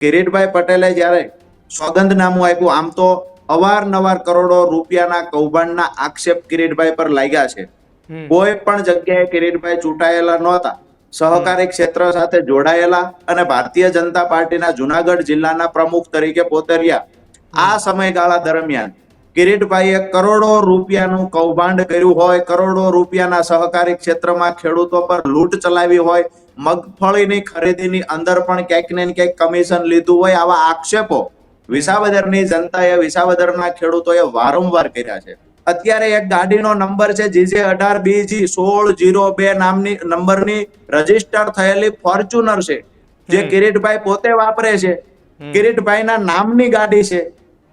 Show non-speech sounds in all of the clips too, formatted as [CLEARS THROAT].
કિરીટભાઈ પટેલે જ્યારે સોગંદનામું આપ્યું આમ તો અવારનવાર કરોડો રૂપિયાના કૌભાંડના આક્ષેપ કિરીટભાઈ પર લાગ્યા છે. કોઈ પણ જગ્યાએ કિરીટભાઈ ચૂંટાયેલા નહોતા. સહકારી ક્ષેત્ર સાથે જોડાયેલા અને ભારતીય જનતા પાર્ટીના જુનાગઢ જિલ્લાના પ્રમુખ તરીકે પોતે રહ્યા આ સમયગાળા દરમિયાન કિરીટભાઈએ કરોડો રૂપિયાનું કૌભાંડ કર્યું હોય કરોડો રૂપિયાના સહકારી ક્ષેત્રમાં ખેડૂતો પર લૂંટ ચલાવી હોય મગફળીની ખરીદીની અંદર પણ ક્યાંક ને ક્યાંક કમિશન લીધું હોય આવા આક્ષેપો. વિસાવદરની જનતાએ વિસાવદરના ખેડૂતોએ વારંવાર કર્યા છે. અત્યારે એક ગાડીનો નંબર છે જીજે અઢાર બીજી સોળ જીરો બે નામની નંબરની રજિસ્ટર થયેલી ફોર્ચ્યુનર છે. જે કિરીટભાઈ પોતે વાપરે છે. કિરીટભાઈના નામની ગાડી છે.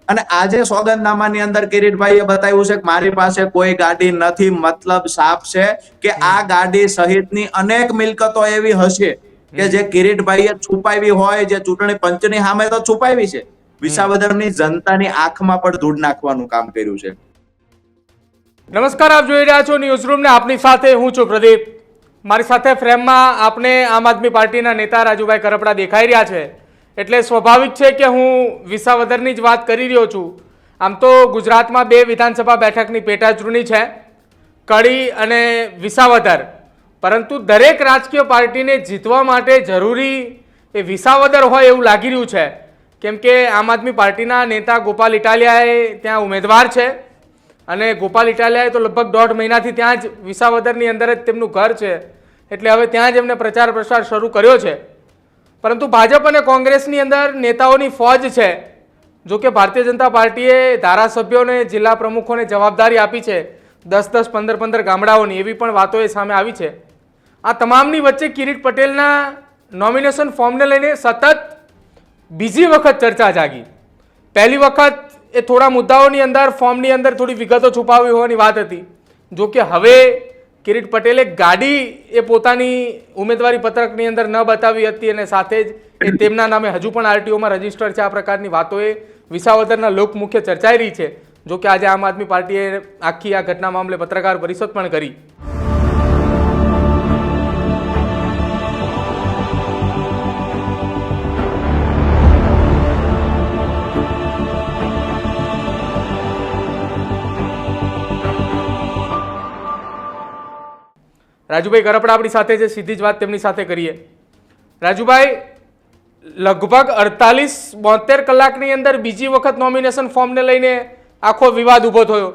અને આજે સોગંદનામાની અંદર કિરીટભાઈએ બતાવ્યું છે કે મારી પાસે કોઈ ગાડી નથી મતલબ સાફ છે કે આ ગાડી સહિતની અનેક મિલકતો એવી હશે કે જે કિરીટભાઈએ છુપાવી હોય જે ચૂંટણી પંચની સામે તો છુપાવી છે. વિસાવદરની જનતાની આંખમાં પણ ધૂળ નાખવાનું કામ કર્યું છે. નમસ્કાર આપ જોઈ રહ્યા છો ન્યૂઝરૂમ ને. આપની સાથે હું છું પ્રદીપ. મારી સાથે ફ્રેમમાં આપને આમ આદમી પાર્ટીના નેતા રાજુભાઈ કરપડા દેખાઈ રહ્યા છે. એટલે સ્વાભાવિક છે કે હું વિસાવદરની જ વાત કરી રહ્યો છું. આમ તો ગુજરાતમાં બે વિધાનસભા બેઠકની પેટાચૂંટણી છે, કડી અને વિસાવદર. પરંતુ દરેક રાજકીય પાર્ટીને જીતવા માટે જરૂરી એ વિસાવદર હોય એવું લાગી રહ્યું છે. કેમ કે આમ આદમી પાર્ટીના નેતા ગોપાલ ઇટાલિયાએ ત્યાં ઉમેદવાર છે અને ગોપાલ ઇટાલિયાએ તો લગભગ દોઢ મહિનાથી ત્યાં જ વિસાવદરની અંદર જ તેમનું ઘર છે. એટલે હવે ત્યાં જ એમને પ્રચાર પ્રસાર શરૂ કર્યો છે. પરંતુ ભાજપ અને કોંગ્રેસની અંદર નેતાઓની ફોજ છે. જો કે ભારતીય જનતા પાર્ટીએ ધારાસભ્યોને જિલ્લા પ્રમુખોને જવાબદારી આપી છે. દસ દસ પંદર પંદર ગામડાઓની એવી પણ વાતો એ સામે આવી છે. આ તમામની વચ્ચે કિરીટ પટેલના નોમિનેશન ફોર્મને લઈને સતત બીજી વખત ચર્ચા જાગી. પહેલી વખત એ થોડા મુદ્દાઓની અંદર, ફોર્મની અંદર થોડી વિગતો છુપાવી હોવાની વાત હતી. જો કે હવે કિરીટ પટેલે ગાડી એ પોતાની ઉમેદવારી પત્રકની અંદર ન બતાવી હતી અને સાથે જ એ તેમના નામે હજુ પણ આરટીઓમાં રજિસ્ટર છે આ પ્રકારની વાતોએ વિસાવદરના લોકમુખ્ય ચર્ચાઈ રહી છે. જો કે આજે આમ આદમી પાર્ટીએ આખી આ ઘટના મામલે પત્રકાર પરિષદ પણ કરી. રાજુભાઈ ગરપડા આપણી સાથે છે, સીધી જ વાત તેમની સાથે કરીએ. રાજુભાઈ, લગભગ અડતાલીસ બોતેર કલાકની અંદર બીજી વખત નોમિનેશન ફોર્મને લઈને આખો વિવાદ ઊભો થયો.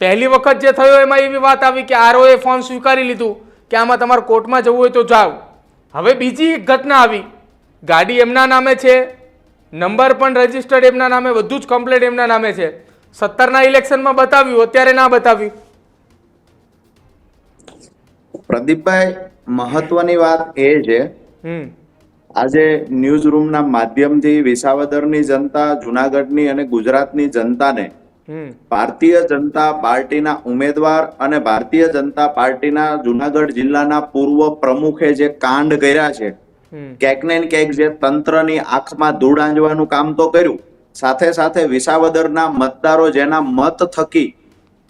પહેલી વખત જે થયો એમાં એવી વાત આવી કે આરઓએ ફોર્મ સ્વીકારી લીધું કે આમાં તમારે કોર્ટમાં જવું હોય તો જાઓ. હવે બીજી એક ઘટના આવી. ગાડી એમના નામે છે, નંબર પણ રજિસ્ટર્ડ એમના નામે, બધું જ કમ્પ્લેટ એમના નામે છે. સત્તરના ઇલેક્શનમાં બતાવ્યું, અત્યારે ના બતાવ્યું. પ્રદીપભાઈ મહત્વની વાત એ છે આજે ન્યૂઝ રૂમના માધ્યમથી વિસાવદરની જનતા જુનાગઢની અને ગુજરાતની જનતાને ભારતીય જનતા પાર્ટીના ઉમેદવાર અને ભારતીય જનતા પાર્ટીના જુનાગઢ જિલ્લાના પૂર્વ પ્રમુખે જે કાંડ કર્યા છે ક્યાંક ને ક્યાંક જે તંત્રની આંખમાં ધૂળ આંજવાનું કામ તો કર્યું. સાથે સાથે વિસાવદરના મતદારો જેના મત થકી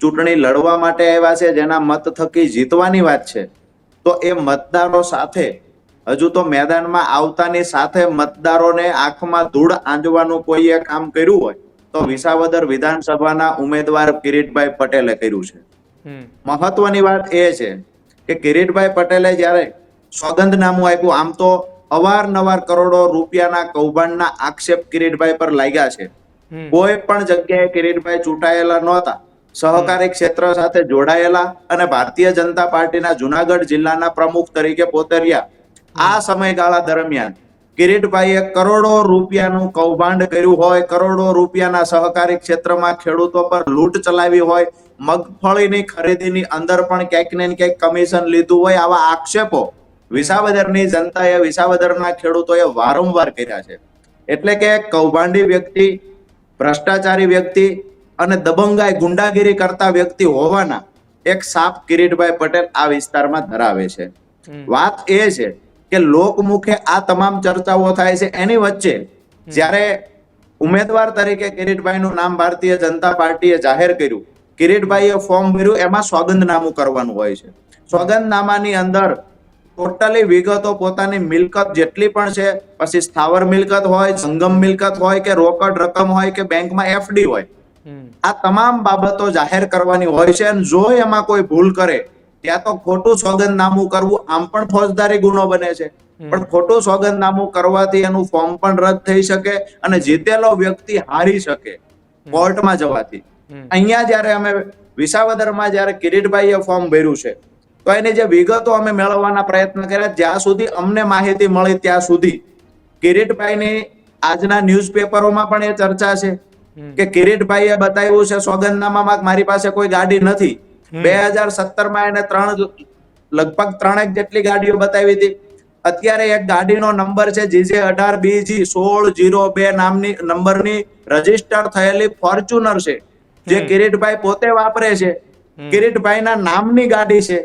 ચૂંટણી લડવા માટે આવ્યા છે જેના મત થકી જીતવાની વાત છે તો એ મતદારો સાથે હજુ તો મેદાનમાં આવતાની સાથે મતદારોને આંખમાં ધૂળ આંજવાનું કોઈએ કામ કર્યું હોય તો વિસાવદર વિધાનસભાના ઉમેદવાર કિરીટભાઈ પટેલે કર્યું છે. મહત્વની વાત એ છે કે કિરીટભાઈ પટેલે જ્યારે સોગંદનામું આપ્યું આમ તો અવારનવાર કરોડો રૂપિયાના કૌભાંડના આક્ષેપ કિરીટભાઈ પર લાગ્યા છે. કોઈ પણ જગ્યાએ કિરીટભાઈ ચૂંટાયેલા નહોતા. સહકારી ક્ષેત્ર સાથે જોડાયેલા અને ભારતીય જનતા પાર્ટીના જુનાગઢ જિલ્લાના પ્રમુખ તરીકે પોતર્યા આ સમયગાળા દરમિયાન કિરીટભાઈએ કરોડો રૂપિયાનું કૌભાંડ કર્યું હોય, કરોડો રૂપિયાના સહકારી ક્ષેત્રમાં ખેડૂતો પર લૂંટ ચલાવી હોય, મગફળીની ખરીદીની અંદર પણ ક્યાંક ને ક્યાંક કમિશન લીધું હોય આવા આક્ષેપો વિસાવદરની જનતાએ વિસાવદરના ખેડૂતોએ વારંવાર કર્યા છે. એટલે કે કૌભાંડી વ્યક્તિ, ભ્રષ્ટાચારી વ્યક્તિ અને દબંગાઈ ગુંડાગીરી કરતા વ્યક્તિ હોવાના એક સાપ કિરીટભાઈ પટેલ આ વિસ્તારમાં ધરાવે છે. વાત એ છે કે લોકમુખે આ તમામ ચર્ચાઓ થાય છે એની વચ્ચે જ્યારે ઉમેદવાર તરીકે કિરીટભાઈનું નામ ભારતીય જનતા પાર્ટીએ જાહેર કર્યું કિરીટભાઈએ ફોર્મ ભર્યું એમાં સોગંદનામું કરવાનું હોય છે. સોગંદનામાની અંદર ટોટલી વિગતો પોતાની મિલકત જેટલી પણ છે પછી સ્થાવર મિલકત હોય સંગમ મિલકત હોય કે રોકડ રકમ હોય કે બેંકમાં એફડી હોય આ તમામ બાબતો જાહેર કરવાની હોય છે અને જો એમાં કોઈ ભૂલ કરે ત્યાં તો ખોટું સોગંદનામું કરવું આમ પણ ફોજદારી ગુનો બને છે. પણ ખોટું સોગંદનામું કરવાથી એનું ફોર્મ પણ રદ થઈ શકે અને જીતેલો વ્યક્તિ હારી શકે કોર્ટમાં જવાથી. અહીંયા જ્યારે અમે વિસાવદરમાં જ્યારે કિરીટભાઈએ ફોર્મ ભર્યું છે તો એની જે વિગતો અમે મેળવવાના પ્રયત્ન કર્યા જ્યાં સુધી અમને માહિતી મળી ત્યાં સુધી કિરીટભાઈની આજના ન્યૂઝપેપરોમાં પણ એ ચર્ચા છે. કે કિરીટભાઈએ બતાવ્યું છે સોગંદનામામાં મારી પાસે કોઈ ગાડી નથી. બે હજાર સત્તરમાં એને ત્રણ લગભગ ત્રણેક જેટલી ગાડીઓ બતાવી હતી. અત્યારે એક ગાડીનો નંબર છે જીજે અઢાર બીજી સોળ જીરો બે નામની નંબરની રજિસ્ટર થયેલી ફોર્ચ્યુનર છે જે કિરીટભાઈ પોતે વાપરે છે. કિરીટભાઈના નામની ગાડી છે.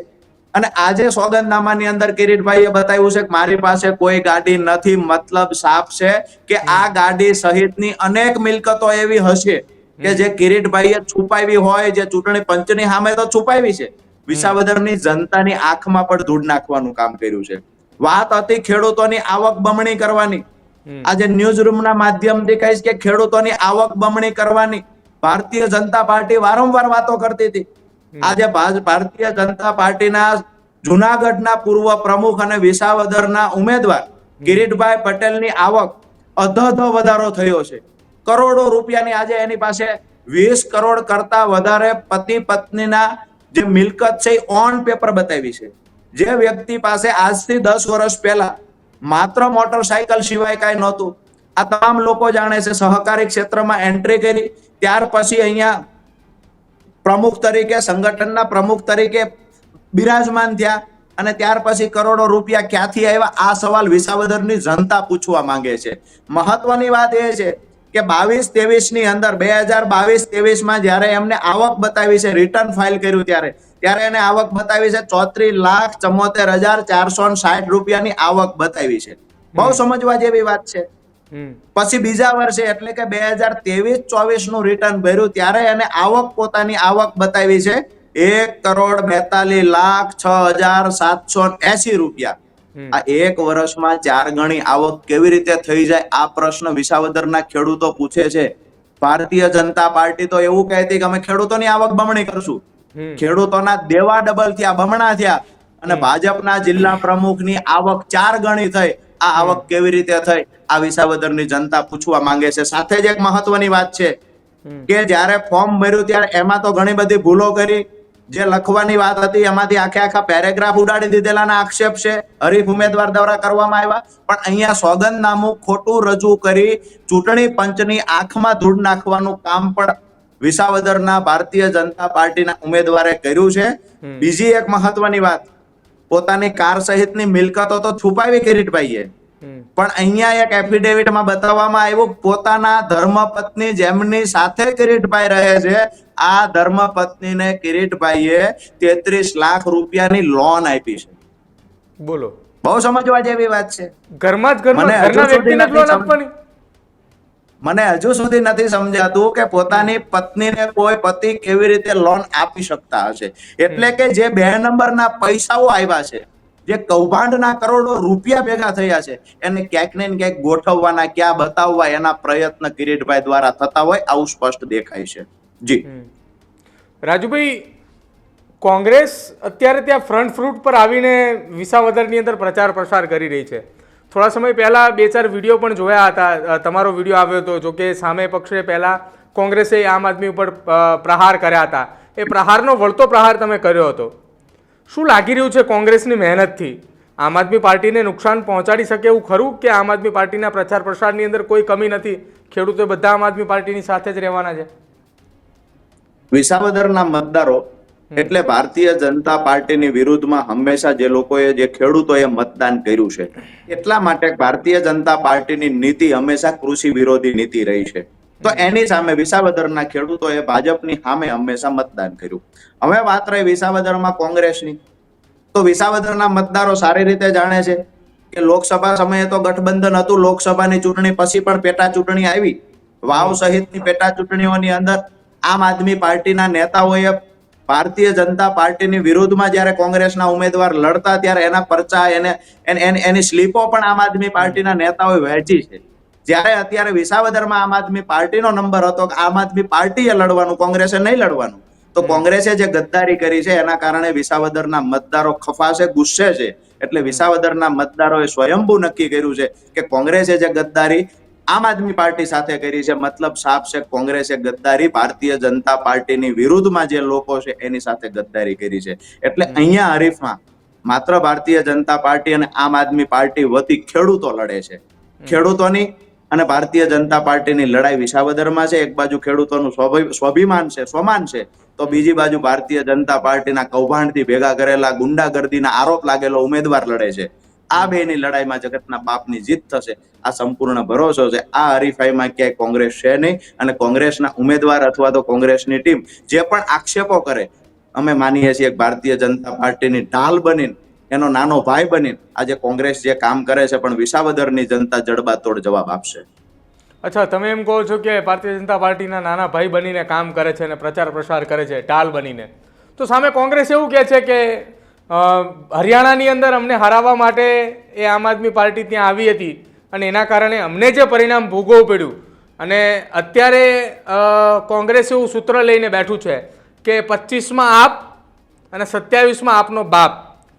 અને આજે સોગંદનામાની અંદર કિરીટભાઈએ બતાવ્યું છે કે મારી પાસે કોઈ ગાડી નથી. મતલબ સાફ છે કે આ ગાડી સહિતની અનેક મિલકતો એવી હશે કે જે કિરીટભાઈએ છુપાવી હોય જે ચૂંટણી પંચની સામે તો છુપાવી છે. વિસાવદરની જનતાની આંખમાં પણ ધૂળ નાખવાનું કામ કર્યું છે. વાત હતી ખેડૂતોની આવક બમણી કરવાની. આજે ન્યૂઝ રૂમના માધ્યમથી કહીશ કે ખેડૂતોની આવક બમણી કરવાની. ભારતીય જનતા પાર્ટી વારંવાર વાતો કરતી હતી. આજે ભારતીય જનતા પાર્ટીના જુનાગઢના પૂર્વ પ્રમુખ અને વિસાવદરના ઉમેદવાર કિરીટભાઈ પટેલની આવક અધધ વધારો થયો છે. કરોડો રૂપિયાની આજે એની પાસે વીસ કરોડ કરતા વધારે પતિ પત્નીના જે મિલકત છે એ ઓન પેપર બતાવી છે. જે વ્યક્તિ પાસે આજથી દસ વર્ષ પહેલા માત્ર મોટરસાયકલ સિવાય કાંઈ નહોતું. આ તમામ લોકો જાણે છે સહકારી ક્ષેત્રમાં એન્ટ્રી કરી ત્યાર પછી અહીંયા પ્રમુખ તરીકે સંગઠનના પ્રમુખ તરીકે બિરાજમાન થયા અને ત્યાર પછી કરોડો રૂપિયા ક્યાંથી આવ્યા? આ સવાલ વિસાવદરની જનતા પૂછવા માંગે છે. મહત્વની વાત એ છે કે બાવીસ ત્રેવીસની અંદર બે હજાર બાવીસ ત્રેવીસમાં જ્યારે એમને આવક બતાવી છે રિટર્ન ફાઇલ કર્યું ત્યારે ત્યારે એને આવક બતાવી છે ચોત્રીસ લાખ ચમોતેર હજાર ચારસો સાઠ રૂપિયાની આવક બતાવી છે. બહુ સમજવા જેવી વાત છે. પછી બીજા વર્ષે એટલે કે બે હજાર ત્રેવીસ ચોવીસનું રિટર્ન ભર્યું ત્યારે એને આવક પોતાની આવક બતાવી છે. એક કરોડ બેતાલીસ લાખ છ હજાર સાતસો એસી રૂપિયા. આ એક વર્ષમાં ચાર ગણી આવક કેવી રીતે થઈ જાય? આ પ્રશ્ન વિસાવદરના ખેડૂતો પૂછે છે. ભારતીય જનતા પાર્ટી તો એવું કહેતી કે અમે ખેડૂતોની આવક બમણી કરશું. ખેડૂતોના દેવા ડબલ થયા બમણા થયા. અને ભાજપના જિલ્લા પ્રમુખની આવક ચાર ગણી થઈ. આ આવક કેવી રીતે થઈ? આ વિસાવદરની જનતા પૂછવા માંગે છે. સાથે જ એક મહત્વની વાત છે કે જ્યારે ફોર્મ ભર્યું ત્યારે એમાં તો ઘણી બધી ભૂલો કરી. જે લખવાની વાત હતી એમાંથી આખે આખા પેરેગ્રાફ ઉડાડી દીધેલાના આક્ષેપ છે. હરીફ ઉમેદવાર દ્વારા કરવામાં આવ્યા. પણ અહીંયા સોગંદનામું ખોટું રજૂ કરી ચૂંટણી પંચની આંખમાં ધૂળ નાખવાનું કામ પણ વિસાવદરના ભારતીય જનતા પાર્ટીના ઉમેદવારે કર્યું છે. બીજી એક મહત્વની વાત પોતાની કાર સહિતની મિલકતો તો છુપાવી કિરીટભાઈએ પણ અહીંયા એક એફિડેવિટમાં બતાવવામાં આવ્યું પોતાના ધર્મપત્ની જેમની સાથે કિરીટભાઈ રહે છે આ ધર્મપત્નીને કિરીટભાઈએ તેત્રીસ લાખ રૂપિયાની લોન આપી છે. બોલો. બહુ સમજવા જેવી વાત છે. ઘરમાં જ ઘરમાં ઘરના વ્યક્તિને લોન આપવાની? મને હજુ સુધી નથી સમજાતું કે પોતાની પત્નીને કોઈ પતિ કેવી રીતે લોન આપી શકતા હશે. એટલે કે જે બે નંબરના પૈસાઓ આવ્યા છે જે કૌભાંડના કરોડો રૂપિયા ભેગા થયા છે એને ક્યાંક ને ક્યાંક ગોઠવવાના ક્યાં બતાવવા એના પ્રયત્ન કિરીટભાઈ દ્વારા થતા હોય આવું સ્પષ્ટ દેખાય છે. જી. રાજુભાઈ કોંગ્રેસ અત્યારે ત્યાં ફ્રન્ટ ફ્રૂટ પર આવીને વિસાવદરની અંદર પ્રચાર પ્રસાર કરી રહી છે. થોડા સમય પહેલાં બે ચાર વીડિયો પણ જોયા હતા. તમારો વીડિયો આવ્યો હતો જો કે સામે પક્ષે પહેલાં કોંગ્રેસે આમ આદમી ઉપર પ્રહાર કર્યા હતા. એ પ્રહારનો વળતો પ્રહાર તમે કર્યો હતો. શું લાગી રહ્યું છે કોંગ્રેસની મહેનતથી? આમ આદમી પાર્ટીને નુકસાન પહોંચાડી શકે એવું ખરું કે આમ આદમી પાર્ટીના પ્રચાર પ્રસારની અંદર કોઈ કમી નથી? ખેડૂતો બધા આમ આદમી પાર્ટીની સાથે જ રહેવાના છે. વિસાવદરના મતદારો એટલે ભારતીય જનતા પાર્ટીની વિરુદ્ધમાં હંમેશા જે લોકોએ જે ખેડૂતોએ મતદાન કર્યું છે, એટલા માટે ભારતીય જનતા પાર્ટીની નીતિ હંમેશા કૃષિ વિરોધી નીતિ રહી છે. તો એની સામે વિસાવદરના ખેડૂતોએ ભાજપની સામે હંમેશા મતદાન કર્યું. હવે વાત રહી વિસાવદરમાં કોંગ્રેસની. તો વિસાવદરના મતદારો સારી રીતે જાણે છે કે લોકસભા સમયે તો ગઠબંધન હતું, લોકસભાની ચૂંટણી પછી પણ પેટા ચૂંટણી આવી. વાવ સહિતની પેટા ચૂંટણીઓની અંદર આમ આદમી પાર્ટીના નેતાઓએ ભારતીય જનતા પાર્ટીની વિરોધમાં જ્યારે કોંગ્રેસના ઉમેદવાર લડતા ત્યારે એના પરચા એને એન- સ્લીપો પણ આમ આદમી પાર્ટીના નેતાઓએ વહેંચી છે. જ્યારે અત્યારે વિસાવદરમાં આમ આદમી પાર્ટીનો નંબર હતો કે આમ આદમી પાર્ટીએ લડવાનું કોંગ્રેસે નહીં લડવાનું તો કોંગ્રેસે જે ગદ્દારી કરી છે એના કારણે વિસાવદરના મતદારો ખફાશે ગુસ્સે છે. એટલે વિસાવદરના મતદારોએ સ્વયંભૂ નક્કી કર્યું છે કે કોંગ્રેસે જે ગદ્દારી આમ આદમી પાર્ટી સાથે કરી છે. મતલબ સાફ છે કોંગ્રેસે ગદ્દારી ભારતીય જનતા પાર્ટીની વિરુદ્ધમાં જે લોકો છે એની સાથે ગદ્દારી કરી છે. એટલે અહીંયા હરીફમાં માત્ર ભારતીય જનતા પાર્ટી અને આમ આદમી પાર્ટી વતી ખેડૂતો લડે છે. ખેડૂતોની અને ભારતીય જનતા પાર્ટીની લડાઈ વિસાવદરમાં છે. એક બાજુ ખેડૂતોનું સ્વાભિ- સ્વાભિમાન છે સ્વમાન છે તો બીજી બાજુ ભારતીય જનતા પાર્ટીના કૌભાંડથી ભેગા કરેલા ગુંડાગર્દીના આરોપ લાગેલો ઉમેદવાર લડે છે. આ બેની લડાઈમાં જગતના બાપની જીત થશે. આ સંપૂર્ણ ભરોસો છે. આ હરીફાઈમાં ક્યાંય કોંગ્રેસ છે નહીં અને કોંગ્રેસના ઉમેદવાર અથવા તો કોંગ્રેસની ટીમ જે પણ આક્ષેપો કરે, અમે માનીએ છીએ ભારતીય જનતા પાર્ટીની ઢાલ બનીને, એનો નાનો ભાઈ બનીને આજે કોંગ્રેસ જે કામ કરે છે પણ વિસાવદરની જનતા જડબાતોડ જવાબ આપશે. અચ્છા, તમે એમ કહો છો કે ભારતીય જનતા પાર્ટીના નાના ભાઈ બનીને કામ કરે છે અને પ્રચાર પ્રસાર કરે છે ટાલ બનીને. તો સામે કોંગ્રેસ એવું કહે છે કે હરિયાણાની અંદર અમને હરાવવા માટે એ આમ આદમી પાર્ટી ત્યાં આવી હતી અને એના કારણે અમને જે પરિણામ ભોગવવું પડ્યું અને અત્યારે કોંગ્રેસ એવું સૂત્ર લઈને બેઠું છે કે પચીસમાં આપ અને સત્યાવીસમાં આપનો બાપ.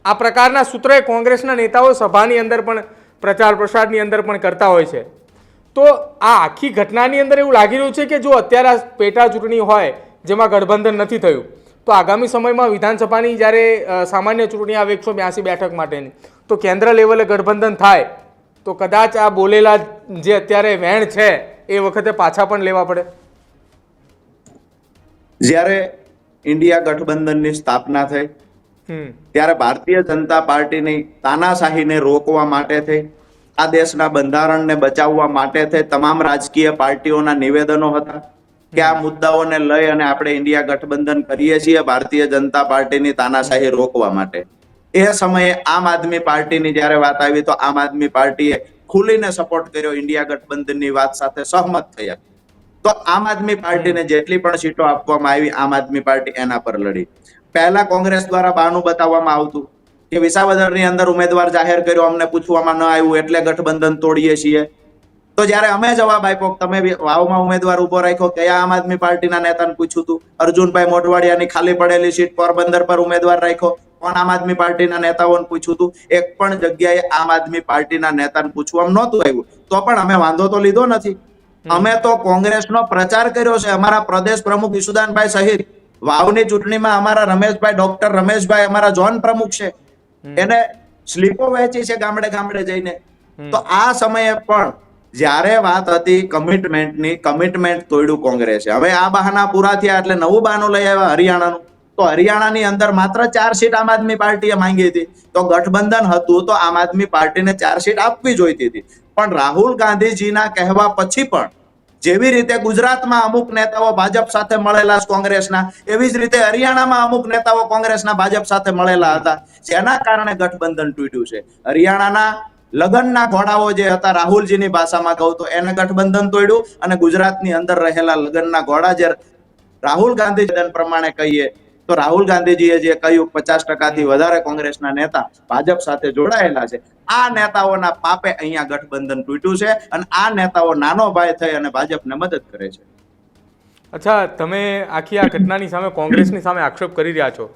આ પ્રકારના સૂત્રે કોંગ્રેસના નેતાઓ સભાની અંદર પણ, પ્રચાર પ્રસારની અંદર પણ કરતા હોય છે. તો આ આખી ઘટનાની અંદર એવું લાગી રહ્યું છે કે જો અત્યારે પેટા ચૂંટણી હોય, જેમાં ગઠબંધન નથી થયું તો આગામી સમયમાં વિધાનસભાની જ્યારે સામાન્ય ચૂંટણી આવે એકસો બ્યાસી બેઠક માટેની તો કેન્દ્ર લેવલે ગઠબંધન થાય તો કદાચ આ બોલેલા જે અત્યારે વેણ છે એ વખતે પાછા પણ લેવા પડે? જ્યારે ઇન્ડિયા ગઠબંધનની સ્થાપના થઈ ત્યારે ભારતીય જનતા પાર્ટીની તાનાશાહીને રોકવા માટે થઈ આ દેશના બંધારણને બચાવવા માટે થઈ તમામ રાજકીય પાર્ટીઓના નિવેદનો હતા. કે આ મુદ્દાઓને લઈ અને આપણે ઇન્ડિયા ગઠબંધન કરીએ છીએ ભારતીય જનતા પાર્ટીની તાનાશાહી રોકવા માટે. એ સમયે આમ આદમી પાર્ટીની જ્યારે વાત આવી તો આમ આદમી પાર્ટીએ ખુલીને સપોર્ટ કર્યો ઇન્ડિયા ગઠબંધનની વાત સાથે સહમત થયા. તો આમ આદમી પાર્ટીને જેટલી પણ સીટો આપવામાં આવી, આમ આદમી પાર્ટી એના પર લડી. પહેલા કોંગ્રેસ દ્વારા બહાનું બતાવવામાં આવતું કે વિસાવદરની અંદર ઉમેદવાર જાહેર કર્યો, અમને પૂછવામાં ન આવ્યું, એટલે ગઠબંધન તોડીએ છીએ. તો જ્યારે અમે જવાબ આપ્યો તમે વાવમાં ઉમેદવાર ઊભો રાખ્યો કયા આમ આદમી પાર્ટીના નેતાને પૂછ્યું હતું અર્જુનભાઈ મોઢવાડિયાની ખાલી પડેલી સીટ પોરબંદર પર ઉમેદવાર રાખ્યો. કોણ આમ આદમી પાર્ટીના નેતાઓને પૂછ્યું હતું એક પણ જગ્યાએ આમ આદમી પાર્ટીના નેતાને પૂછવામાં નહોતું આવ્યું. તો પણ અમે વાંધો તો લીધો નથી. અમે તો કોંગ્રેસનો પ્રચાર કર્યો છે. અમારા પ્રદેશ પ્રમુખ ઈસુદાનભાઈ સહિત. વાવની ચૂંટણીમાં અમારા રમેશભાઈ ડોક્ટર રમેશભાઈ અમારા ઝોન પ્રમુખ છે. એને સ્લીપો વહેંચી છે ગામડે ગામડે જઈને. તો આ સમયે પણ જ્યારે વાત હતી કમિટમેન્ટની કમિટમેન્ટ તોડ્યું કોંગ્રેસે. હવે આ બહાના પૂરા થયા એટલે નવું બહાનું લઈ આવ્યા હરિયાણાનું. તો હરિયાણાની અંદર માત્ર ચાર સીટ આમ આદમી પાર્ટીએ માંગી હતી. તો ગઠબંધન હતું તો આમ આદમી પાર્ટીને ચાર સીટ આપવી જોઈતી હતી. પણ રાહુલ ગાંધીજીના કહેવા પછી પણ જેવી રીતે ગુજરાતમાં અમુક નેતાઓ ભાજપ સાથે મળેલા કોંગ્રેસના, એવી જ રીતે હરિયાણામાં અમુક નેતાઓ કોંગ્રેસના ભાજપ સાથે મળેલા હતા. જેના કારણે ગઠબંધન તૂટ્યું છે. હરિયાણાના લગનના ઘોડાઓ જે હતા, રાહુલજીની ભાષામાં કહું તો એને ગઠબંધન તોડ્યું અને ગુજરાતની અંદર રહેલા લગનના ઘોડા જે રાહુલ ગાંધી પ્રમાણે કહીએ, તો રાહુલ ગાંધીજીએ જે કહ્યું, પચાસ ટકાથી વધારે કોંગ્રેસના નેતા ભાજપ સાથે જોડાયેલા છે. આ નેતાઓના પાપે અહીંયા ગઠબંધન તૂટ્યું છે અને આ નેતાઓ નાનો ભાઈ થઈ અને ભાજપને મદદ કરે છે. અચ્છા, તમે આખી આ ઘટનાની સામે કોંગ્રેસની સામે આક્ષેપ કરી રહ્યા છો.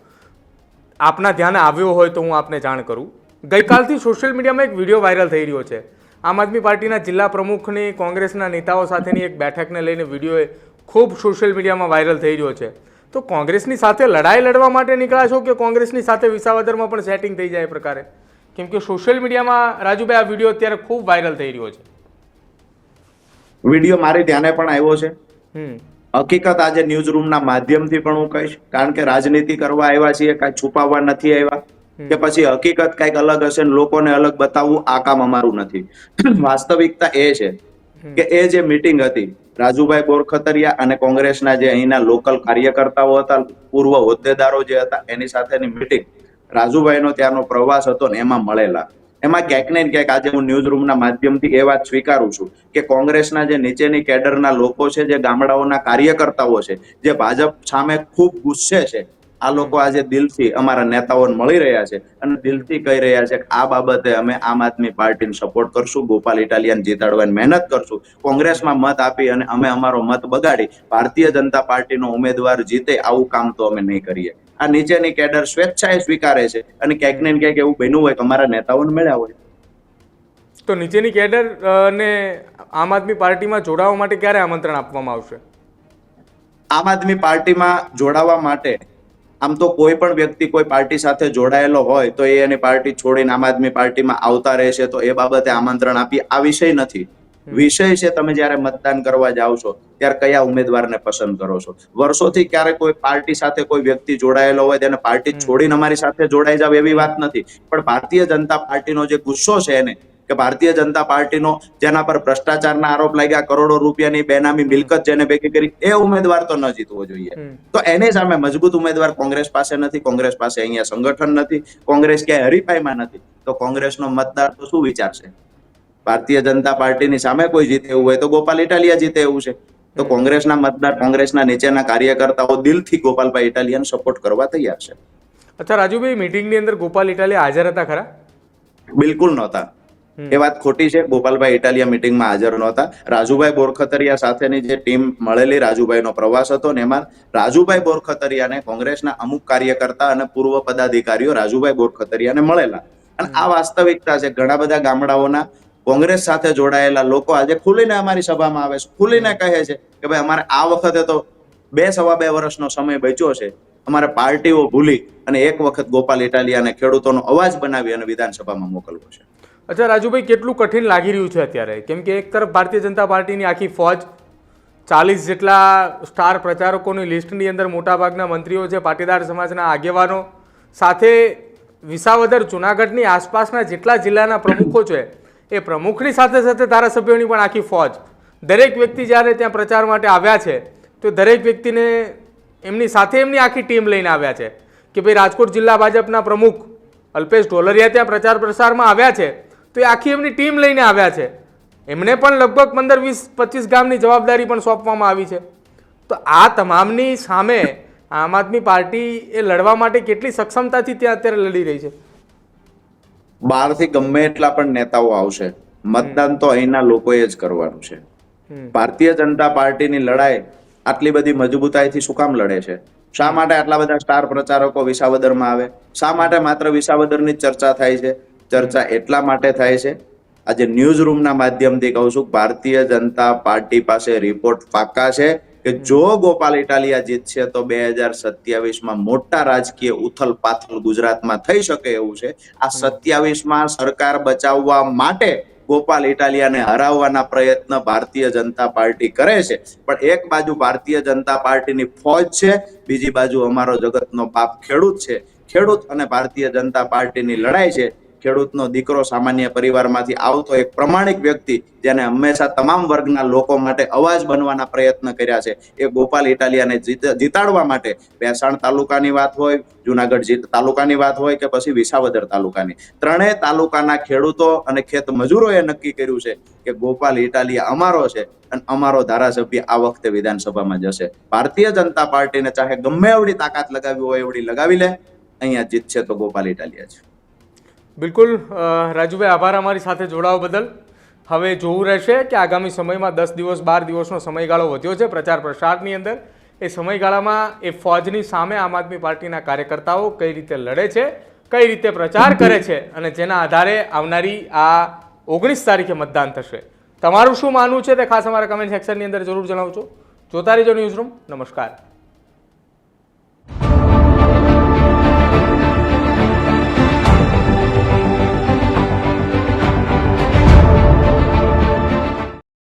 આપના ધ્યાને આવ્યો હોય તો હું આપને જાણ કરું. ગઈકાલથી સોશિયલ મીડિયામાં એક વીડિયો વાયરલ થઈ રહ્યો છે. આમ આદમી પાર્ટીના જિલ્લા પ્રમુખની કોંગ્રેસના નેતાઓ સાથેની એક બેઠકને લઈને વીડિયો ખૂબ સોશિયલ મીડિયામાં વાયરલ થઈ રહ્યો છે. તો કોંગ્રેસની સાથે લડાઈ લડવા માટે નીકળ્યા છો કે કોંગ્રેસની સાથે વિસાવદરમાં પણ સેટિંગ થઈ જાય એ પ્રકારે? કેમ કે સોશિયલ મીડિયામાં રાજુભાઈ આ વીડિયો અત્યારે ખૂબ વાયરલ થઈ રહ્યો છે. વીડિયો મારી ધ્યાને પણ આવ્યો છે. હમ. હકીકત આજે ન્યૂઝ રૂમના માધ્યમથી પણ હું કહીશ. કારણ કે રાજનીતિ કરવા આવ્યા છીએ કાંઈ છુપાવવા નથી આવ્યા. કે પછી હકીકત કંઈક અલગ હશે ને લોકોને અલગ બતાવવું આ કામ અમારું નથી. [CLEARS THROAT] વાસ્તવિકતા એ છે કે એ જે મિટિંગ હતી રાજુભાઈ બોરખતરિયા અને કોંગ્રેસના જે અહીંના લોકલ કાર્યકર્તાઓ હતા પૂર્વ હોદ્દેદારો જે હતા એની સાથેની મિટિંગ રાજુભાઈનો ત્યાંનો પ્રવાસ હતો ને એમાં મળેલા. એમાં ક્યાંક ને ક્યાંક આજે હું ન્યૂઝ રૂમના માધ્યમથી એ વાત સ્વીકારું છું કે કોંગ્રેસના જે નીચેની કેડરના લોકો છે જે ગામડાઓના કાર્યકર્તાઓ છે જે ભાજપ સામે ખૂબ ગુસ્સે છે આ લોકો આજે દિલથી અમારા નેતાઓને મળી રહ્યા છે અને દિલથી કહી રહ્યા છે કે આ બાબતે અમે આમ આદમી પાર્ટીને સપોર્ટ કરશું ગોપાલ ઇટાલિયન જીતાડવાની મહેનત કરશું કોંગ્રેસમાં મત આપી અને અમે અમારો મત બગાડી ભારતીય જનતા પાર્ટીનો ઉમેદવાર જીતે આવું કામ તો અમે નહીં કરીએ. આ નીચેની કેડર સ્વેચ્છાએ સ્વીકારે છે અને ક્યાંક ને ક્યાંક એવું બન્યું હોય કે અમારા નેતાઓને મળ્યા હોય. તો નીચેની કેડર ને આમ આદમી પાર્ટીમાં જોડાવા માટે ક્યારે આમંત્રણ આપવામાં આવશે? આમ આદમી પાર્ટીમાં જોડાવા માટે આમ તો કોઈ પણ વ્યક્તિ કોઈ પાર્ટી સાથે જોડાયેલો હોય તો એ એની પાર્ટી છોડીને આમ આદમી પાર્ટીમાં આવતા રહેશે તો એ બાબતે આમંત્રણ આપી આ વિષય નથી. વિષય છે તમે જ્યારે મતદાન કરવા જાઓ છો ત્યારે કયા ઉમેદવારને પસંદ કરો છો? વર્ષોથી ક્યારે કોઈ પાર્ટી સાથે કોઈ વ્યક્તિ જોડાયેલો હોય તેને પાર્ટી છોડીને અમારી સાથે જોડાઈ જાવ એવી વાત નથી. પણ ભારતીય જનતા પાર્ટીનો જે ગુસ્સો છે એને કે ભારતીય જનતા પાર્ટીનો જેના પર ભ્રષ્ટાચારના આરોપ લાગ્યા કરોડો રૂપિયાની બેનામી મિલકત જેને ભેગી કરી એ ઉમેદવાર તો ન જીતવો જોઈએ. તો એની સામે મજબૂત ઉમેદવાર કોંગ્રેસ પાસે નથી કોંગ્રેસ પાસે અહીંયા સંગઠન નથી કોંગ્રેસ ક્યાંય હરીફાઈમાં નથી. તો કોંગ્રેસનો મતદાર તો શું વિચારશે? ભારતીય જનતા પાર્ટીની સામે કોઈ જીતે એવું હોય તો ગોપાલ ઇટાલિયા જીતે એવું છે. તો કોંગ્રેસના મતદાર કોંગ્રેસના નીચેના કાર્યકર્તાઓ દિલથી ગોપાલભાઈ ઇટાલિયન સપોર્ટ કરવા તૈયાર છે. અચ્છા રાજુભાઈ મીટિંગની અંદર ગોપાલ ઇટાલિયા હાજર હતા ખરા? બિલકુલ નહોતા. એ વાત ખોટી છે. ગોપાલભાઈ ઇટાલિયા મિટિંગમાં હાજર નહોતા. રાજુભાઈ બોરખતરિયા સાથેની જે ટીમ મળેલી રાજુભાઈનો પ્રવાસ હતો ને એમાં રાજુભાઈ બોરખતરિયાને કોંગ્રેસના અમુક કાર્યકર્તા અને પૂર્વ પદાધિકારીઓ રાજુભાઈ બોરખતરિયાને મળેલા. અને આ વાસ્તવિકતા છે. ઘણા બધા ગામડાઓના કોંગ્રેસ સાથે જોડાયેલા લોકો આજે ખુલીને અમારી સભામાં આવે છે. ખુલીને કહે છે કે ભાઈ અમારે આ વખતે તો બે સવા બે વર્ષનો સમય બચ્યો છે. અમારે પાર્ટીઓ ભૂલી અને એક વખત ગોપાલ ઇટાલિયાને ખેડૂતોનો અવાજ બનાવી અને વિધાનસભામાં મોકલવો છે. અચ્છા, રાજુભાઈ, કેટલું કઠિન લાગી રહ્યું છે અત્યારે? કેમ કે એક તરફ ભારતીય જનતા પાર્ટીની આખી ફોજ ચાલીસ જેટલા સ્ટાર પ્રચારકોની લિસ્ટની અંદર મોટાભાગના મંત્રીઓ છે, પાટીદાર સમાજના આગેવાનો, સાથે વિસાવદર જુનાગઢની આસપાસના જેટલા જિલ્લાના પ્રમુખો છે, એ પ્રમુખની સાથે સાથે ધારાસભ્યોની પણ આખી ફોજ. દરેક વ્યક્તિ જ્યારે ત્યાં પ્રચાર માટે આવ્યા છે, તો દરેક વ્યક્તિને એમની સાથે એમની આખી ટીમ લઈને આવ્યા છે. કે ભાઈ, રાજકોટ જિલ્લા ભાજપના પ્રમુખ અલ્પેશ ઢોલરિયા ત્યાં પ્રચાર પ્રસારમાં આવ્યા છે તો એ આખી એમની ટીમ લઈને આવ્યા છે. એમને પણ લગભગ પંદર વીસ પચીસ ગામની જવાબદારી પણ સોંપવામાં આવી છે. તો આ તમામની સામે આમ આદમી પાર્ટી એ લડવા માટે કેટલી સક્ષમતાથી ત્યાં અત્યારે લડી રહી છે? બહારથી ગમે એટલા પણ નેતાઓ આવશે. મતદાન તો અહીંના લોકોએ જ કરવાનું છે. ભારતીય જનતા પાર્ટીની લડાઈ આટલી બધી મજબૂતાઈથી શું કામ લડે છે? શા માટે આટલા બધા સ્ટાર પ્રચારકો વિસાવદરમાં આવે? શા માટે માત્ર વિસાવદરની ચર્ચા થાય છે? ચર્ચા એટલા માટે થાય છે. આજે ન્યૂઝ રૂમના માધ્યમથી કહું છું ભારતીય જનતા પાર્ટી પાસે રિપોર્ટ પાક્કા છે કે જો ગોપાલ ઇટાલિયા જીતશે તો બે હજાર સત્યાવીસમાં મોટા રાજકીય ઉથલ પાથલ ગુજરાતમાં થઈ શકે એવું છે. આ સત્યાવીસમાં સરકાર બચાવવા માટે ગોપાલ ઇટાલિયાને હરાવવાના પ્રયત્ન ભારતીય જનતા પાર્ટી કરે છે. પણ એક બાજુ ભારતીય જનતા પાર્ટીની ફોજ છે બીજી બાજુ અમારો જગતનો બાપ ખેડૂત છે. ખેડૂત અને ભારતીય જનતા પાર્ટીની લડાઈ છે. ખેડૂતનો દીકરો સામાન્ય પરિવારમાંથી આવતો એક પ્રમાણિક વ્યક્તિ જેને હંમેશા તમામ વર્ગના લોકો માટે અવાજ બનવાના પ્રયત્ન કર્યા છે. એ ગોપાલ ઇટાલિયાને જીતાડવા માટે ભેસાણ તાલુકાની વાત હોય, જુનાગઢ તાલુકાની વાત હોય કે પછી વિસાવદર તાલુકાની. ત્રણેય તાલુકાના ખેડૂતો અને ખેત મજૂરોએ નક્કી કર્યું છે કે ગોપાલ ઇટાલિયા અમારો છે અને અમારો ધારાસભ્ય આ વખતે વિધાનસભામાં જશે. ભારતીય જનતા પાર્ટીને ચાહે ગમે એવડી તાકાત લગાવી હોય, એવડી લગાવી લે, અહીંયા જીતશે તો ગોપાલ ઇટાલિયા છે બિલકુલ રાજુભાઈ, આભાર અમારી સાથે જોડાવા બદલ. હવે જોવું રહેશે કે આગામી સમયમાં દસ દિવસ, બાર દિવસનો સમયગાળો વધ્યો છે પ્રચાર પ્રસારની અંદર. એ સમયગાળામાં એ ફોજની સામે આમ આદમી પાર્ટીના કાર્યકર્તાઓ કઈ રીતે લડે છે, કઈ રીતે પ્રચાર કરે છે અને જેના આધારે આવનારી આ ઓગણીસ તારીખે મતદાન થશે. તમારું શું માનવું છે તે ખાસ અમારા કમેન્ટ સેક્શનની અંદર જરૂર જણાવજો. જોતા રહેજો ન્યૂઝરૂમ નમસ્કાર.